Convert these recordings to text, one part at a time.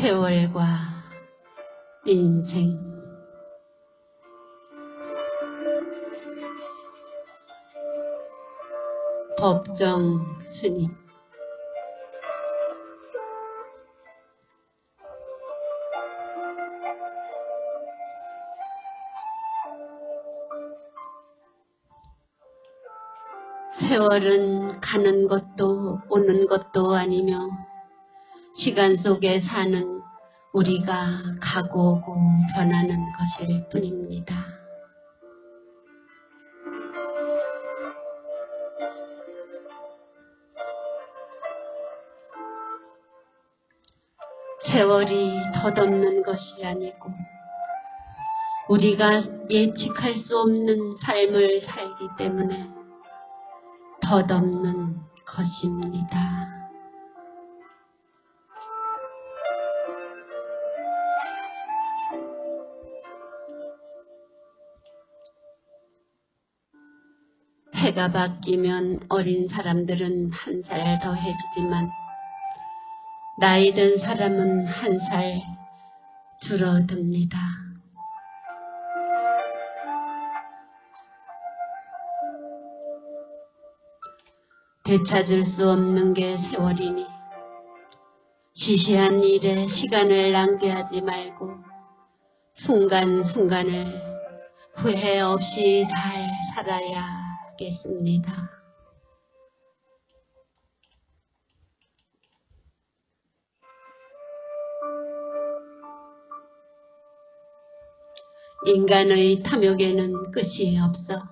세월과 인생. 법정 스님 세월은 가는 것도 오는 것도 아니며 시간 속에 사는 우리가 가고 오고 변하는 것일 뿐입니다. 세월이 덧없는 것이 아니고 우리가 예측할 수 없는 삶을 살기 때문에 덧없는 것입니다. 해가 바뀌면 어린 사람들은 한 살 더해지지만 나이 든 사람은 한 살 줄어듭니다. 되찾을 수 없는 게 세월이니 시시한 일에 시간을 낭비하지 말고 순간순간을 후회 없이 잘 살아야 겠습니다. 인간의 탐욕에는 끝이 없어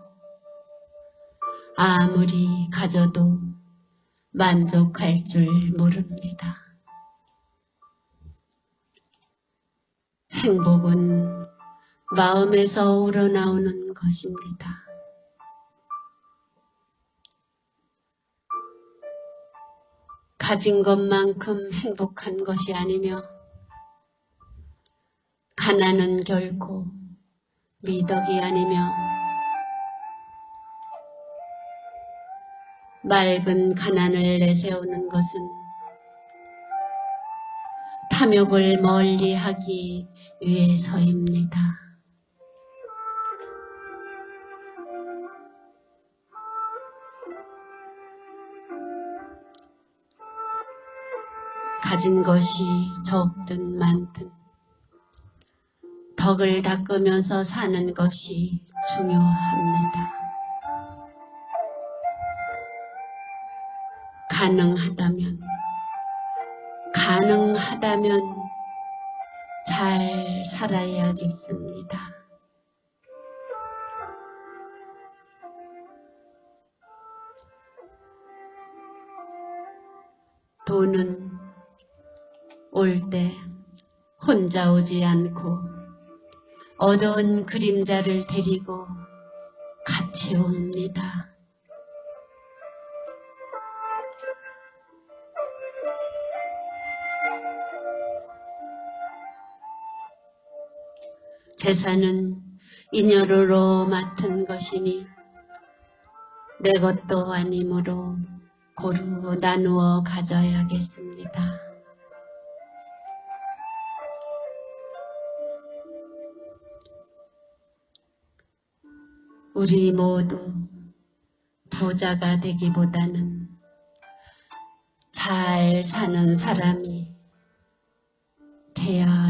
아무리 가져도 만족할 줄 모릅니다. 행복은 마음에서 우러나오는 것입니다. 가진 것만큼 행복한 것이 아니며 가난은 결코 미덕이 아니며 맑은 가난을 내세우는 것은 탐욕을 멀리 하기 위해서입니다. 가진 것이 적든 많든 덕을 닦으면서 사는 것이 중요합니다. 가능하다면, 가능하다면 잘 살아야겠습니다. 돈은 올 때 혼자 오지 않고 어두운 그림자를 데리고 같이 옵니다. 재산은 인여로로 맡은 것이니 내 것도 아니므로 고루 나누어 가져야겠습니다. 우리 모두 부자가 되기보다는 잘 사는 사람이 돼야